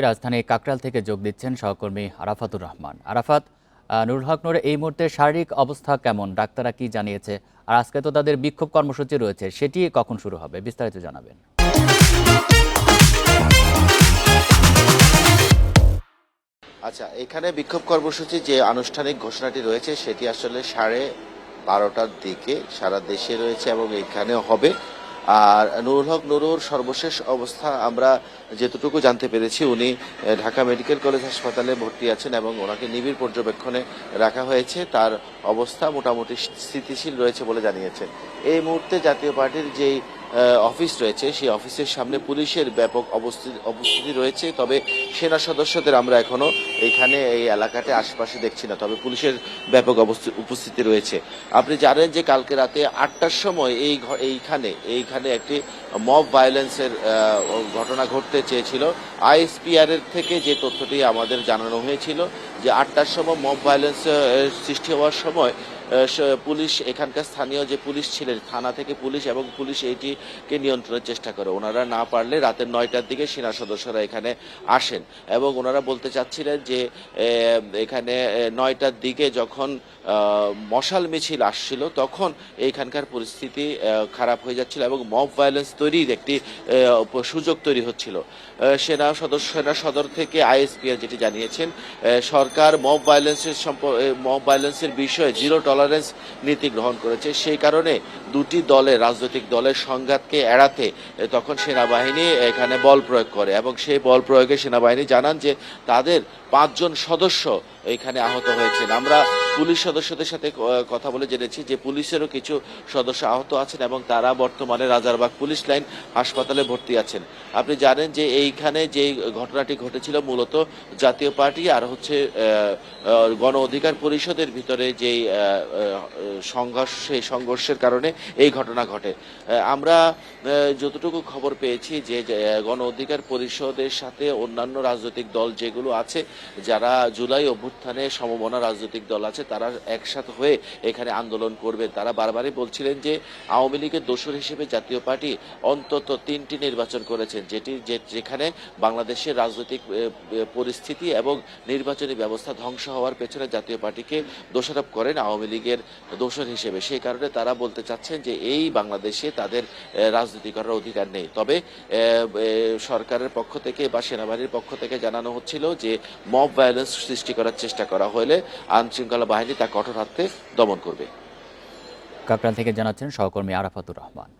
রাজধানী কাকরাল থেকে যোগ দিচ্ছেন সহকর্মী আরাফাতুর রহমান। আরাফাত নুরুল হক নুরের এই মুহূর্তে শারীরিক অবস্থা কেমন? ডাক্তাররা কি জানিয়েছে? আর আজকে তো তাদের বিক্ষোভ কর্মসূচি রয়েছে, সেটি কখন শুরু হবে? বিস্তারিত জানাবেন। আচ্ছা এখানে বিক্ষোভ কর্মসূচি যে আনুষ্ঠানিক ঘোষণাটি রয়েছে, সেটি আসলে সাড়ে বারোটার দিকে সারা দেশে রয়েছে এবং এখানেও হবে। আর নুরুল হক নুরুর সর্বশেষ অবস্থা আমরা যেতটুকু জানতে পেরেছি, উনি ঢাকা মেডিকেল কলেজ হাসপাতালে ভর্তি আছেন এবং ওনাকে নিবিড় পর্যবেক্ষণে রাখা হয়েছে। তার অবস্থা মোটামুটি স্থিতিশীল রয়েছে বলে জানিয়েছেন। এই মুহূর্তে জাতীয় পার্টির যেই অফিস রয়েছে। সেই অফিসের সামনে পুলিশের ব্যাপক অবস্থিতি উপস্থিতি রয়েছে। তবে সেনা সদস্যদের আমরা এখনও এখানে এই এলাকাতে আশেপাশে দেখছি না। তবে পুলিশের ব্যাপক উপস্থিতি রয়েছে। আপনি জানেন যে কালকে রাতে আটটার সময় এই এইখানে এইখানে একটি মব ভায়োলেন্সের ঘটনা ঘটতে চেয়েছিল। আইএসপিআর এর থেকে যে তথ্যটি আমাদের জানানো হয়েছিল যে আটটার সময় মব ভায়োলেন্স সৃষ্টি হওয়ার সময় পুলিশ এখানকার স্থানীয় যে পুলিশ ছিলেন থানা থেকে পুলিশ এবং পুলিশ এইটিকে নিয়ন্ত্রণের চেষ্টা করে। ওনারা না পারলে রাতের নয়টার দিকে সেনা সদস্যরা এখানে আসেন এবং ওনারা বলতে চাচ্ছিলেন যে এখানে নয়টার দিকে যখন মশাল মিছিল আসছিল তখন এইখানকার পরিস্থিতি খারাপ হয়ে যাচ্ছিল এবং মব ভায়োলেন্স তৈরির একটি সুযোগ তৈরি হচ্ছিল। সেনা সদস্য সেনা সদর থেকে আইএসপিআর যেটি জানিয়েছেন সরকার মব ভায়োলেন্সের সম্প- এ, মব ভায়োলেন্সের বিষয়ে জিরো টলারেন্স নীতি গ্রহণ করেছে। সেই কারণে দুটি দলের রাজনৈতিক দলের সংঘাতকে এড়াতে তখন সেনাবাহিনী এখানে বল প্রয়োগ করে এবং সেই বল প্রয়োগে সেনাবাহিনী জানান যে তাদের পাঁচজন সদস্য এখানে আহত হয়েছেন। আমরা পুলিশ সদস্যদের সাথে কথা বলে জেনেছি যে পুলিশেরও কিছু সদস্য আহত আছেন এবং তারা বর্তমানে রাজারবাগ পুলিশ লাইন হাসপাতালে ভর্তি আছেন। আপনি জানেন যে এইখানে যে ঘটনাটি ঘটেছিল মূলত জাতীয় পার্টি আর হচ্ছে গণ অধিকার পরিষদের ভিতরে যেই সংঘর্ষ সেই সংঘর্ষের কারণে এই ঘটনা ঘটে। আমরা যতটুকু খবর পেয়েছি যে যে, গণ অধিকার পরিষদের সাথে অন্যান্য রাজনৈতিক দল যেগুলো আছে যারা জুলাই অভ্যুত্থানে সমমনা রাজনৈতিক দল আছে তারা একসাথে হয়ে এখানে আন্দোলন করবে। তারা বারবারই বলছিলেন যে, আওয়ামী লীগের দোসর হিসেবে জাতীয় পার্টি অন্তত তিনটি নির্বাচন করেছেন, যেটি যেখানে বাংলাদেশের রাজনৈতিক পরিস্থিতি এবং নির্বাচনী ব্যবস্থা ধ্বংস হওয়ার পেছনে জাতীয় পার্টিকে দোষারোপ করেন আওয়ামী লীগের দোষর হিসেবে। সেই কারণে তারা বলতে চাচ্ছেন যে, এই বাংলাদেশে তাদের রাজনীতি করার অধিকার নেই। তবে সরকারের পক্ষ থেকে বা সেনাবাহিনীর পক্ষ থেকে জানানো হচ্ছিল যে, মব ভায়োলেন্স সৃষ্টি করার চেষ্টা করা হলে আইন শৃঙ্খলা বাহিনী তা কঠোর হাতে দমন করবে। কাকরান থেকে জানাচ্ছেন সহকর্মী আরাফাতুর রহমান।